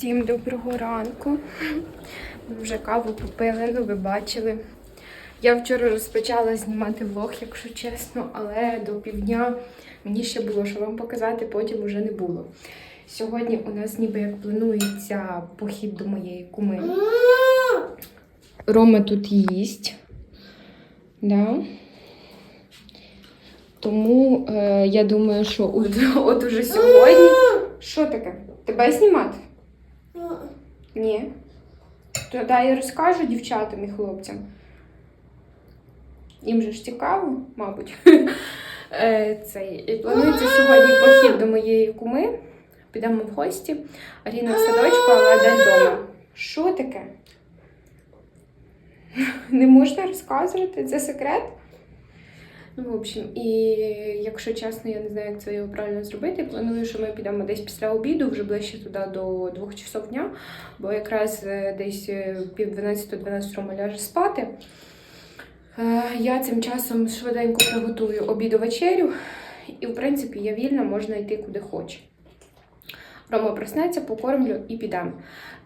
Всім доброго ранку. Ми вже каву попили, ну ви бачили. Я вчора розпочала знімати влог, якщо чесно, але до півдня мені ще було що вам показати, потім вже не було. Сьогодні у нас ніби як планується похід до моєї куми. Рома тут їсть. Да. Тому е, я думаю, що от, от уже сьогодні. Що таке? Тебе знімати? Ні. Тоді я розкажу дівчатам і хлопцям. Їм же ж цікаво, мабуть. Е, Цей. І планується сьогодні похід до моєї куми. Підемо в гості. Аріна в садочку, але Адель вдома. Що таке? Не можна розказувати, це секрет. Ну, в общем, і якщо чесно, я не знаю, як це його правильно зробити. Планую, що ми підемо десь після обіду, вже ближче туди до двох часов дня, бо якраз е, десь е, пів 12-12 Рома ляже спати. Е, Я цим часом швиденько приготую обіду вечерю, і, в принципі, я вільна, можна йти куди хоче. Рома проснеться, покормлю і підемо.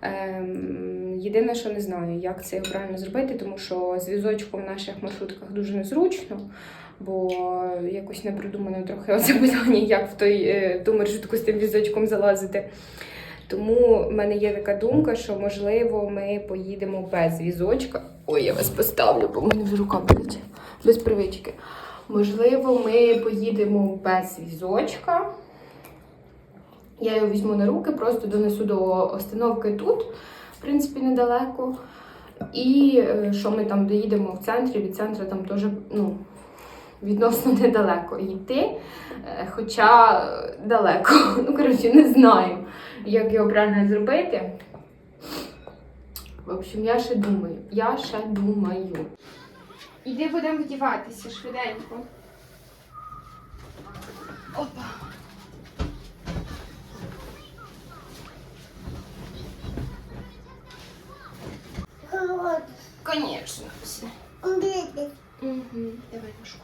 Ем, єдине, що не знаю, як це правильно зробити, тому що з візочком в наших маршрутках дуже незручно, бо якось не придумано трохи оце питання, як в той, е, ту маршрутку з тим візочком залазити. Тому в мене є така думка, що можливо ми поїдемо без візочка. Ой, я вас поставлю, бо в мене вже рука болить. Без привички. Можливо, ми поїдемо без візочка. Я його візьму на руки, просто донесу до остановки тут, в принципі, недалеко. І е, що ми там доїдемо в центрі, від центру там теж ну, відносно недалеко йти, е, хоча далеко. Ну, коротше, не знаю, як його правильно зробити. В общем, я ще думаю. Я ще думаю. Іди будемо вдіватися швиденько. Опа. Конечно. все. Угу. Давай ножку.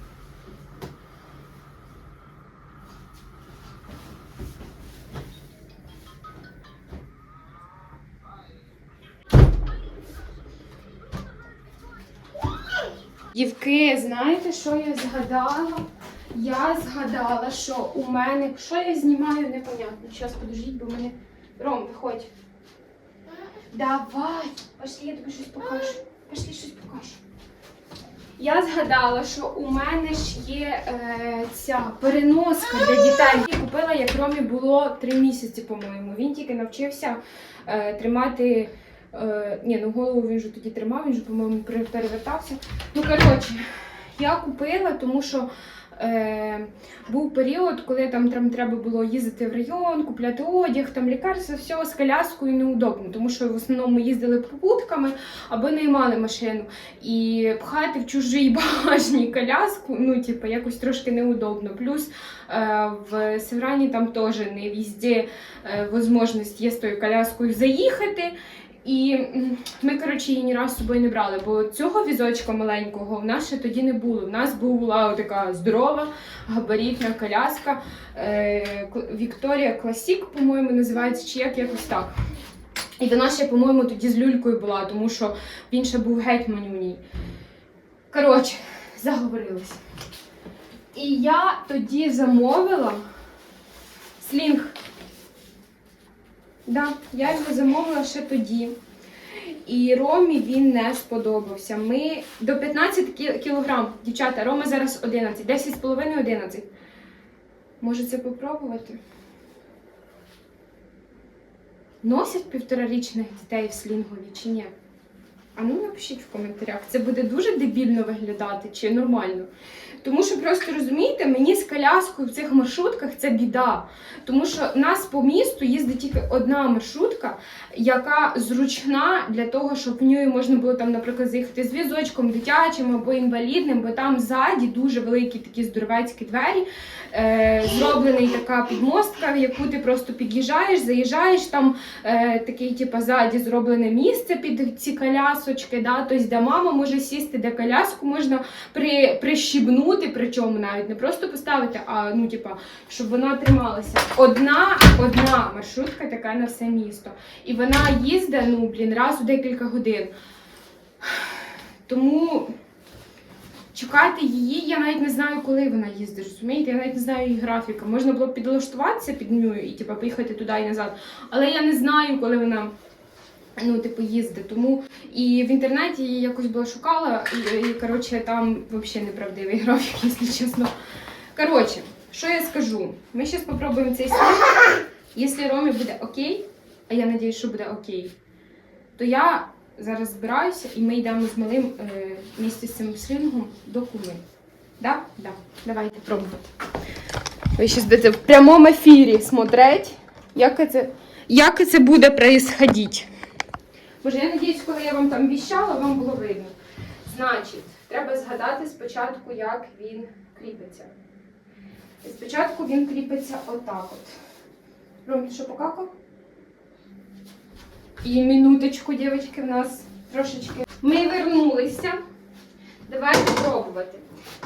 Дівки, знаєте, що я згадала? Я згадала, що у мене, що я знімаю, непонятно. Зараз подождіть, бо мене. Ром, виходь. Давай, пошли, я тобі щось покажу. Пошли щось покажу. Я згадала, що у мене ж є е, ця переноска для дітей. Я купила, як Ромі було три місяці, по-моєму. Він тільки навчився е, тримати. Е, ні, ну голову він же тоді тримав, він же, по-моєму, перевертався. Ну, коротше, я купила, тому що е, був період, коли там, там треба було їздити в район, купляти одяг, там лікарства, все з коляскою неудобно, тому що в основному ми їздили попутками або не мали машину. І пхати в чужий багажник коляску, ну, типу, якось трошки неудобно. Плюс е, в Севрані там теж не везде е, можливість є з тою коляскою заїхати. І ми, коротше, її ні разу з собою не брали, бо цього візочка маленького в нас ще тоді не було. В нас була така здорова габаритна коляска е, Вікторія Класік, по-моєму, називається, чи як якось так. І вона ще, по-моєму, тоді з люлькою була, тому що він ще був геть манюній. Коротше, заговорилися. І я тоді замовила слінг. Да, я його замовила ще тоді. І Ромі він не сподобався. Ми до 15 кілограм, дівчата, Рома зараз 11, 10 з половиною 11. Може це попробувати? Носять півторарічних дітей в слінгові чи ні? А ну напишіть в коментарях, це буде дуже дебільно виглядати чи нормально. Тому що просто розумієте, мені з коляскою в цих маршрутках це біда. Тому що в нас по місту їздить тільки одна маршрутка, яка зручна для того, щоб в ній можна було там, наприклад, заїхати з візочком дитячим або інвалідним, бо там ззаді дуже великі такі здоровецькі двері. Е, зроблений така підмостка, в яку ти просто під'їжджаєш, заїжджаєш там е, такий, типу, ззаді зроблене місце під ці колясочки, да, тобто, де мама може сісти, де коляску можна при, прищібнути, причому навіть не просто поставити, а ну, типа, щоб вона трималася. Одна, одна маршрутка така на все місто. І вона їздить, ну, блін, раз у декілька годин. Тому чекати її, я навіть не знаю, коли вона їздить, розумієте? Я навіть не знаю її графіка. Можна було б підлаштуватися під нею і типу, поїхати туди і назад. Але я не знаю, коли вона. Ну, типу, їздить. Тому і в інтернеті я якось була шукала, і, і коротше, там взагалі неправдивий графік, якщо чесно. Коротше, що я скажу? Ми зараз спробуємо цей слід. Якщо Ромі буде окей, а я сподіваюся, що буде окей, то я зараз збираюся і ми йдемо з малим е, місті з цим слінгом до куми. Да? Да. Давайте пробувати. Ви зараз будете в прямому ефірі смотреть, як це, як це буде происходити. Боже, я надіюсь, коли я вам там віщала, вам було видно. Значить, треба згадати спочатку, як він кріпиться. І спочатку він кріпиться отак от. Ром, що покакав? І минуточку, дівчатки, в нас трошечки. Ми вернулися. Давайте пробувати.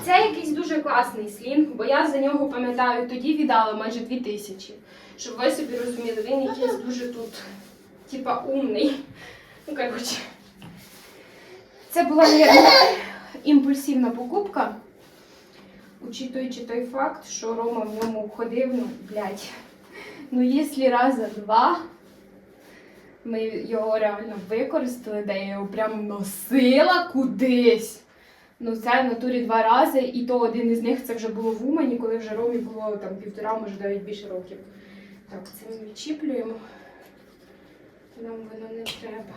Це якийсь дуже класний слінг, бо я за нього пам'ятаю, тоді віддала майже 2000. Щоб ви собі розуміли, він якийсь дуже тут, типа, умний. Ну, коротше. Це була мабуть, імпульсивна покупка, учитуючи той факт, що Рома в ньому ходив, ну, блядь, ну, якщо раза два ми його реально використали, де я його прям носила кудись. Ну, це в натурі два рази, і то один із них це вже було в Умані, коли вже Ромі було там півтора, може навіть більше років. Так, це ми відчіплюємо. Нам воно не треба.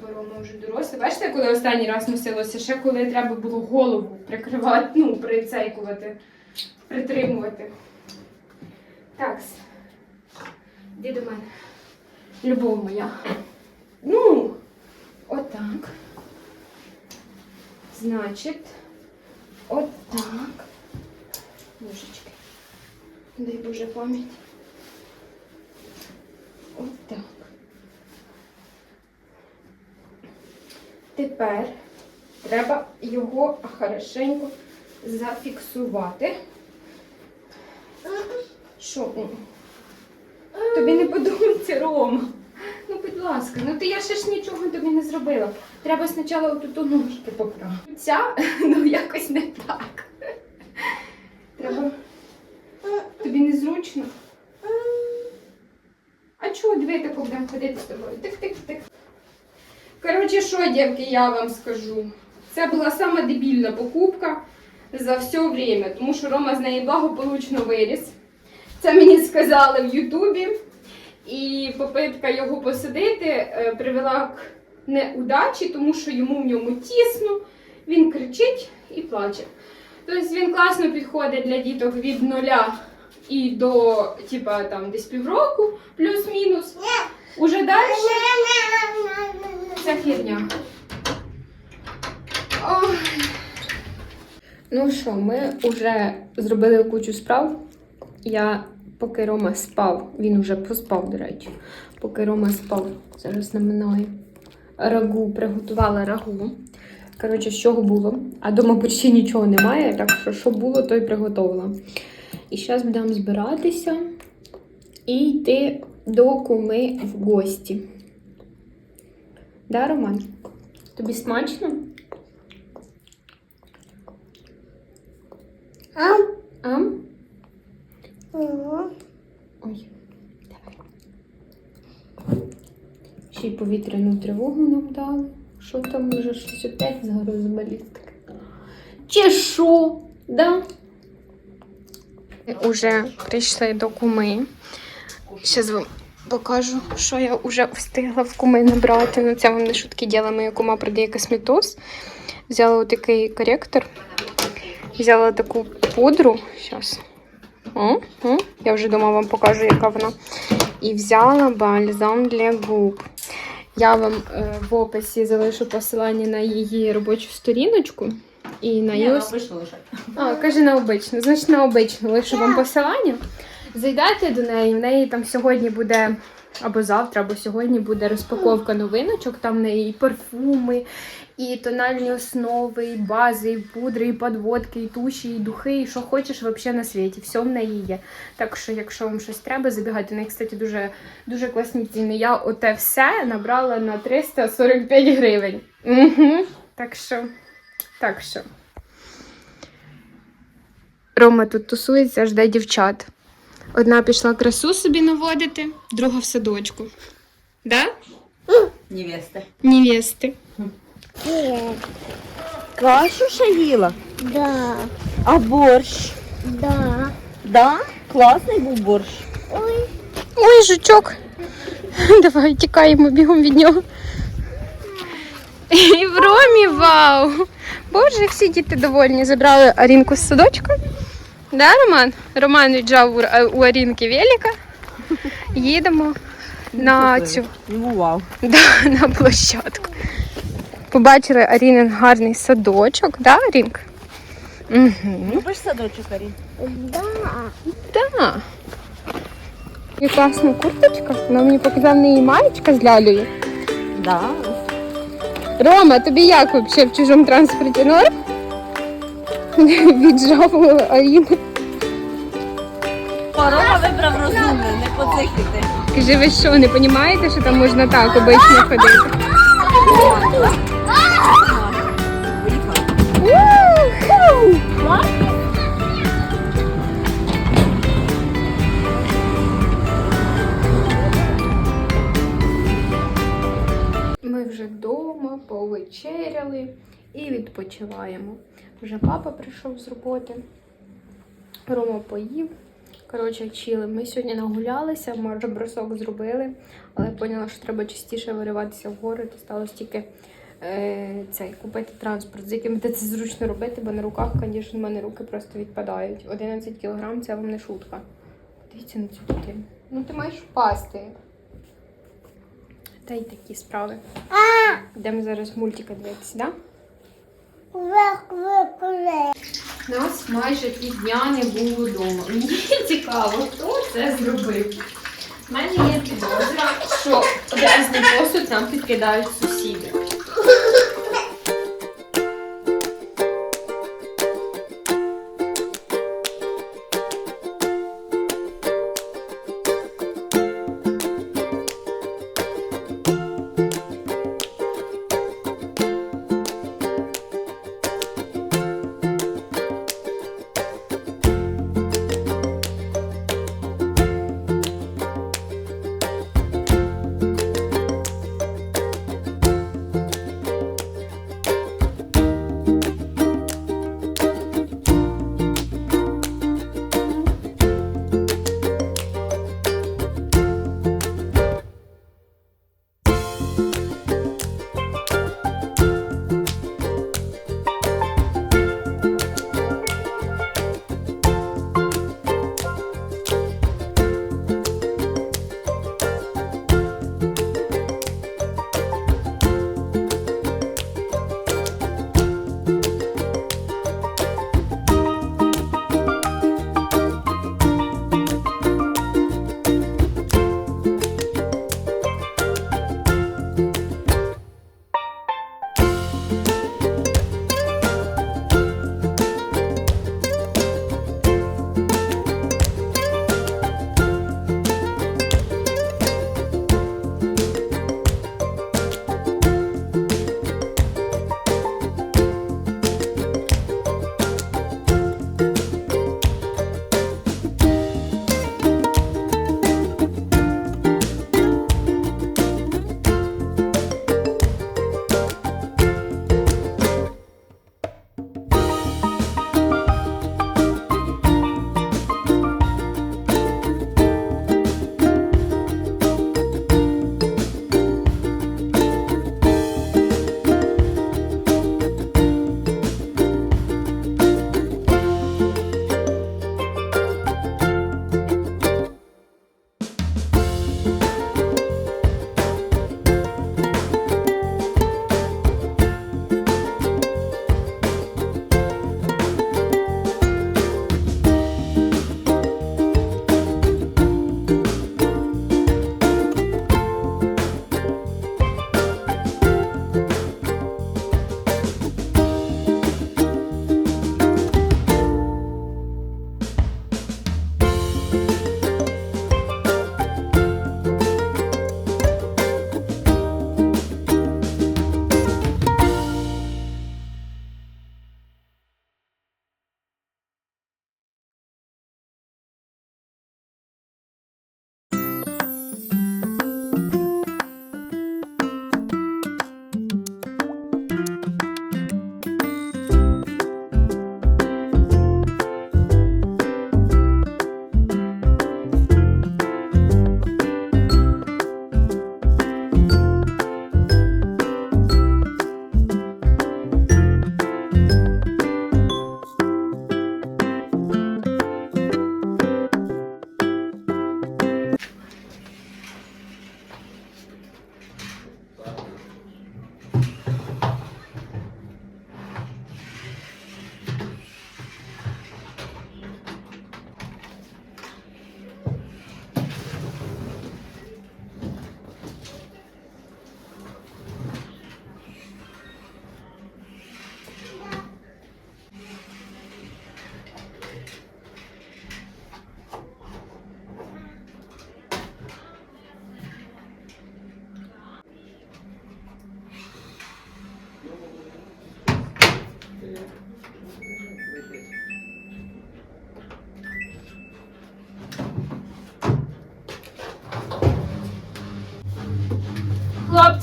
Бо Рома вже дорослий. Бачите, коли останній раз носилося, ще коли треба було голову прикривати, ну, прицейкувати, притримувати. Так. Іди до мене. Любов моя. Ну, отак. Значить, отак. Божечки. Дай Боже пам'ять. Отак. Тепер треба його хорошенько зафіксувати. Що? Тобі не подобається Рома. Ну, будь ласка, ну ти я ще ж нічого тобі не зробила. Треба спочатку отут ножки поправити. Ця, ну якось не так. Треба. Тобі незручно. Чого диви, тако будемо ходити з тобою? Тих-тих-тих. Коротше, що, дівки, я вам скажу. Це була сама дебільна покупка за все время, тому що Рома з неї благополучно виріс. Це мені сказали в Ютубі. І попитка його посадити е, привела к неудачі, тому що йому в ньому тісно, він кричить і плаче. Тобто він класно підходить для діток від нуля і до типа, там, десь півроку, плюс-мінус. Уже далі херня. Ой. Ну що, ми вже зробили кучу справ. Я поки Рома спав, він вже поспав, до речі. Поки Рома спав, зараз наминаю. Рагу приготувала рагу. Коротше, з чого було. А дома почти нічого немає, так що що було, то й приготувала. І зараз будемо збиратися і йти до куми в гості. Да, Роман? Тобі смачно? Ам. Ам? Ой, давай. Ще й повітряну тривогу нам дали. Що там може щось опять зараз балістики? Чи що? Да? Уже прийшли до куми. Зараз вам покажу, що я вже встигла в куми набрати. Ну, це вам не шутки діла, моя кума продає косметоз. Взяла отакий коректор, взяла таку пудру. Зараз. О, о, я вже думала вам покажу, яка вона. І взяла бальзам для губ. Я вам е, в описі залишу посилання на її робочу сторіночку. І на її ос- обично лише. а, каже на обичну. Значить, на обичну лишу вам посилання. Зайдете до неї, в неї там сьогодні буде, або завтра, або сьогодні буде розпаковка новиночок. Там в неї і парфуми, і тональні основи, і бази, і пудри, і подводки, і туші, і духи, і що хочеш взагалі на світі. Все в неї є. Так що, якщо вам щось треба, забігайте. У неї, кстати, дуже, дуже класні ціни. Я оте все набрала на 345 гривень. Угу. Так що, так що. Рома тут тусується, жде дівчат. Одна пішла красу собі наводити, друга в садочку. Да? Невеста. Невести. Кашу ще їла. Да. А борщ? Да. Да? Класний був борщ. Ой. Ой, жучок. Давай тікаємо бігом від нього. І в Ромі вау! Боже, всі діти довольні. Забрали Арінку з садочка. Да, Роман? Роман віджав у, у Арінки велика. Їдемо на цю. Вау. Да, на площадку. Побачили Арінин гарний садочок, да, Арінка? Угу. Любиш садочок, Арі? Да. Да. І класна курточка. Вона мені показав неї маєчка з лялею. Да. Рома, тобі як взагалі в чужому транспорті норм? Віджав у Аріни. Парома вибрав розумний, не поцикати. Каже, ви що, не розумієте, що там можна так обично ходити? Ми вже вдома, повечеряли і відпочиваємо. Вже папа прийшов з роботи. Рома поїв. Коротше, чили. Ми сьогодні нагулялися, може бросок зробили, але поняла, що треба частіше вириватися в гори, то стало стільки е, цей, купити транспорт, з яким це зручно робити, бо на руках, звісно, в мене руки просто відпадають. 11 кілограм це вам не шутка. Дивіться на цю дитину. Ну ти маєш впасти. Та й такі справи. Йдемо зараз мультика дивитися, да? Нас майже півдня не було вдома. Мені цікаво, хто це зробив. У мене є підозра, що грязний посуд нам підкидають сусіди.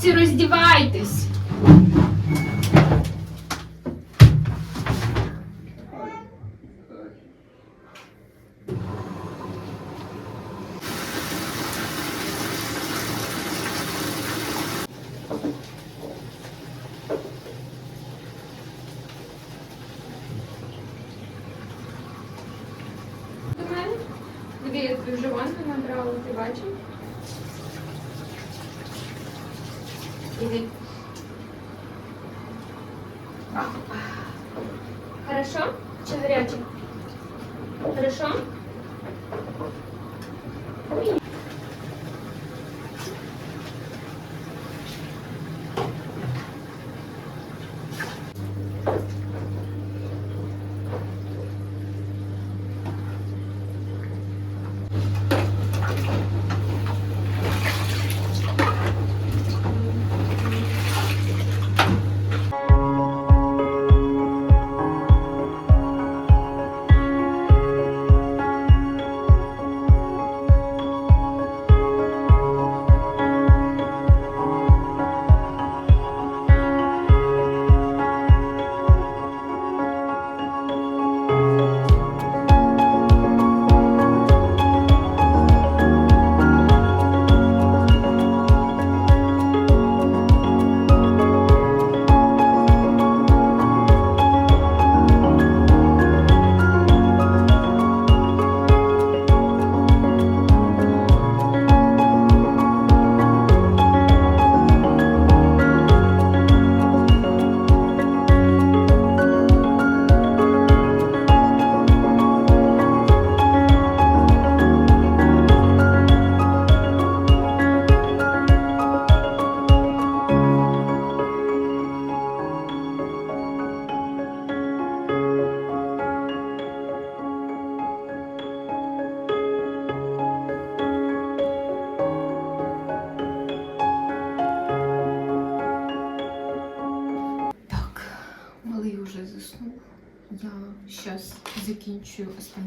Хлопці, роздівайтесь. Диви, я тобі вже набрала, ти бачив? Gracias.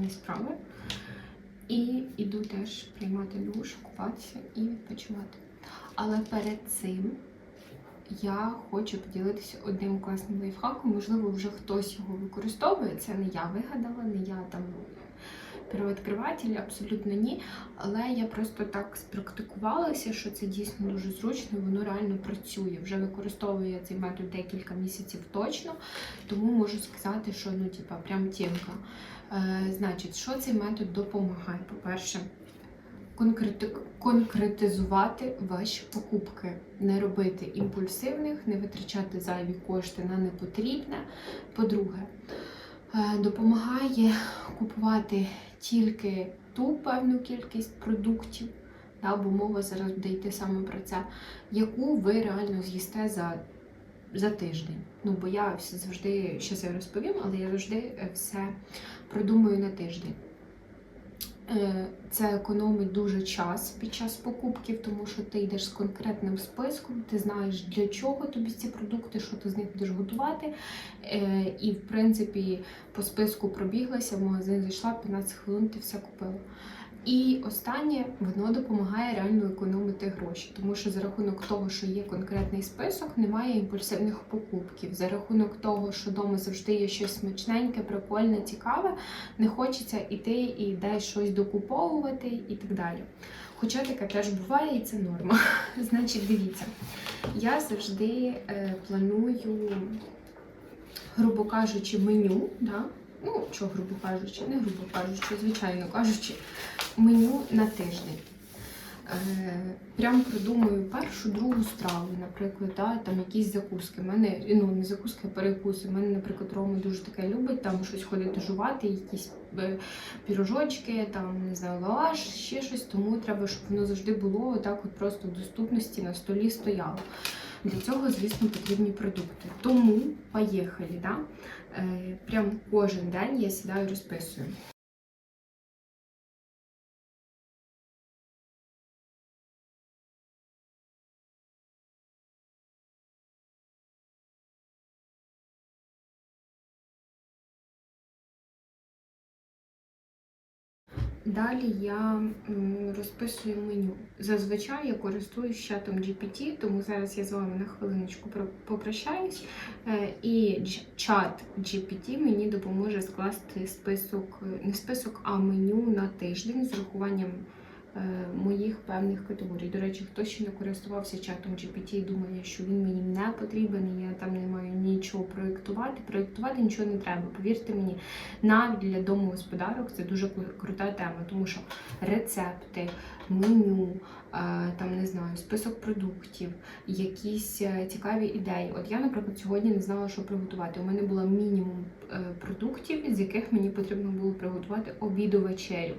Закінчую справи і йду теж приймати душ, купатися і відпочивати. Але перед цим я хочу поділитися одним класним лайфхаком. Можливо, вже хтось його використовує. Це не я вигадала, не я там первооткриватель, абсолютно ні. Але я просто так спрактикувалася, що це дійсно дуже зручно, воно реально працює. Вже використовую цей метод декілька місяців точно, тому можу сказати, що ну, типа, прям тємка. Е, значить, що цей метод допомагає? По-перше, конкрети... конкретизувати ваші покупки, не робити імпульсивних, не витрачати зайві кошти на непотрібне. По-друге, е, допомагає купувати тільки ту певну кількість продуктів, да, бо мова зараз буде йти саме про це, яку ви реально з'їсте за, за тиждень. Ну, бо я завжди, ще це розповім, але я завжди е, все продумую на тиждень. Е, Це економить дуже час під час покупків, тому що ти йдеш з конкретним списком, ти знаєш для чого тобі ці продукти, що ти з них будеш готувати. Е, І, в принципі, по списку пробіглася, в магазин зайшла, 15 хвилин ти все купила. І останнє воно допомагає реально економити гроші, тому що за рахунок того, що є конкретний список, немає імпульсивних покупків. За рахунок того, що вдома завжди є щось смачненьке, прикольне, цікаве, не хочеться іти і десь щось докуповувати і так далі. Хоча таке теж буває, і це норма. Значить, дивіться, я завжди е, планую, грубо кажучи, меню. Да? Ну, що, грубо кажучи, не грубо кажучи, звичайно кажучи, меню на тиждень. Е, прям придумую першу, другу страву, наприклад, да, там якісь закуски. Мене, ну не закуски, а перекуси. У мене, наприклад, Рома дуже таке любить, там щось ходити жувати, якісь е, пірожочки, там не знаю, лаваш, ще щось. Тому треба, щоб воно завжди було так, от просто в доступності на столі стояло. Для цього, звісно, потрібні продукти. Тому поїхали, да? Е, прям кожен день я сідаю розписую. Далі я розписую меню. Зазвичай я користуюсь чатом GPT, тому зараз я з вами на хвилиночку про- попрощаюсь. Е, І чат GPT мені допоможе скласти список, не список, а меню на тиждень з урахуванням е, моїх певних категорій. До речі, хто ще не користувався чатом GPT думає, що він мені не потрібен, і я там не маю нічого проєктувати. Проєктувати нічого не треба. Повірте мені, навіть для домогосподарок це дуже крута тема, тому що рецепти, меню, е, там не знаю, список продуктів, якісь е, цікаві ідеї. От я, наприклад, сьогодні не знала, що приготувати. У мене було мінімум е, продуктів, з яких мені потрібно було приготувати обіду вечерю.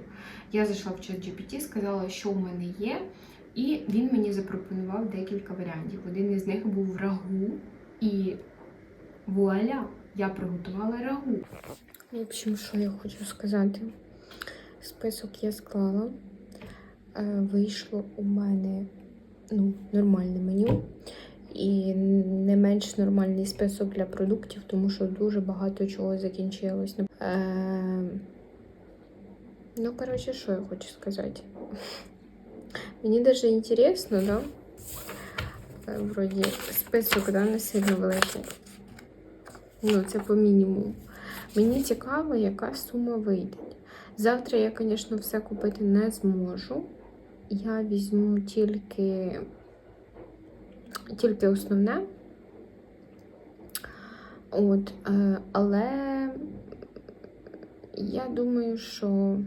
Я зайшла в чат GPT, сказала, що в мене є, і він мені запропонував декілька варіантів. Один із них був рагу, і вуаля, я приготувала рагу. В общем, що я хочу сказати. Список я склала. Е, Вийшло у мене ну, нормальне меню. І не менш нормальний список для продуктів, тому що дуже багато чого закінчилось. Е, ну, коротше, що я хочу сказати. Мені даже інтересно, да? Е, Вроді список да, не сильно великий. Ну, це по мінімуму. Мені цікаво, яка сума вийде. Завтра я, звісно, все купити не зможу. Я візьму тільки, тільки основне. От, е, але я думаю, що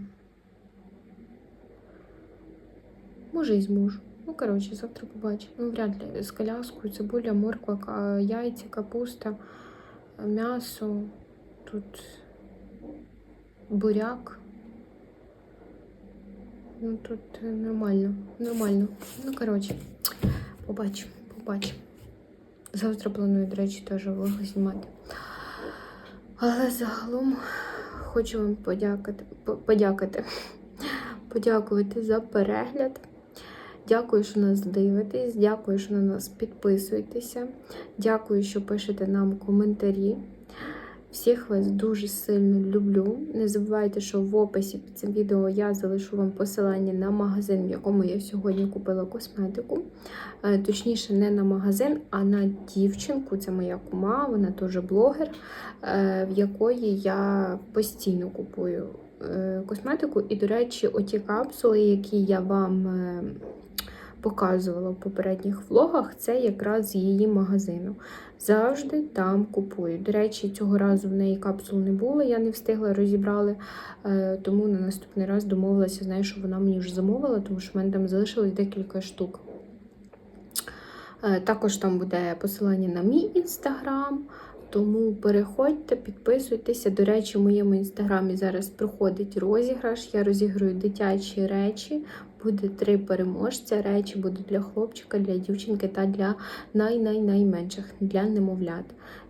може і зможу. Ну, коротше, завтра побачимо. Ну, вряд ли. З коляскою, цибуля, морква, яйця, капуста, м'ясо. Тут буряк. Ну тут е, нормально, нормально. Ну, коротше, побачимо, побачимо. Завтра планую, до речі, теж влог знімати. Але загалом хочу вам подякувати, по- подякувати, подякувати за перегляд. Дякую, що нас дивитесь. Дякую, що на нас підписуєтеся. Дякую, що пишете нам коментарі. Всіх вас дуже сильно люблю. Не забувайте, що в описі під цим відео я залишу вам посилання на магазин, в якому я сьогодні купила косметику. Е, Точніше, не на магазин, а на дівчинку. Це моя кума, вона теж блогер, е, в якої я постійно купую е, косметику. І, до речі, оті капсули, які я вам показувала в попередніх влогах, це якраз з її магазину. Завжди там купую. До речі, цього разу в неї капсул не було, я не встигла розібрали, е, тому на наступний раз домовилася, знаю, що вона мені вже замовила, тому що в мене там залишилось декілька штук. Е, Також там буде посилання на мій інстаграм. Тому переходьте, підписуйтеся. До речі, в моєму інстаграмі зараз проходить розіграш. Я розіграю дитячі речі. Буде три переможця. Речі будуть для хлопчика, для дівчинки та для най-най-найменших, для немовлят.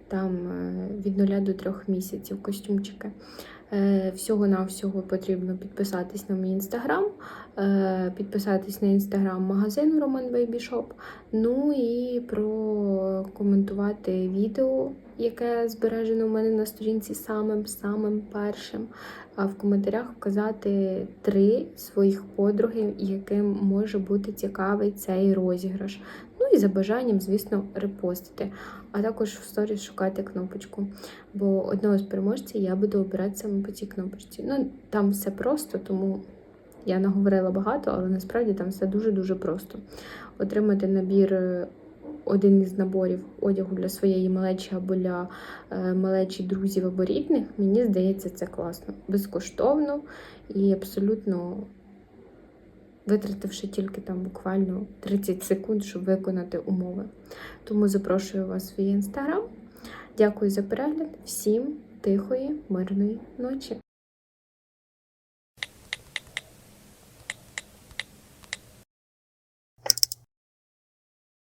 Там е, від 0 до 3 місяців костюмчики. Е, Всього-навсього потрібно підписатись на мій інстаграм, е, підписатись на інстаграм магазину Roman Baby Shop, ну і прокоментувати відео, яке збережено у мене на сторінці самим-самим першим. В коментарях вказати три своїх подруги, яким може бути цікавий цей розіграш. Ну і за бажанням, звісно, репостити. А також в сторіс шукати кнопочку. Бо одного з переможців я буду обирати саме по цій кнопочці. Ну, там все просто, тому я наговорила багато, але насправді там все дуже-дуже просто. Отримати набір, е, один із наборів одягу для своєї малечі або для е, малечі друзів або рідних, мені здається, це класно. Безкоштовно і абсолютно витративши тільки там буквально 30 секунд, щоб виконати умови. Тому запрошую вас в інстаграм. Дякую за перегляд. Всім тихої, мирної ночі.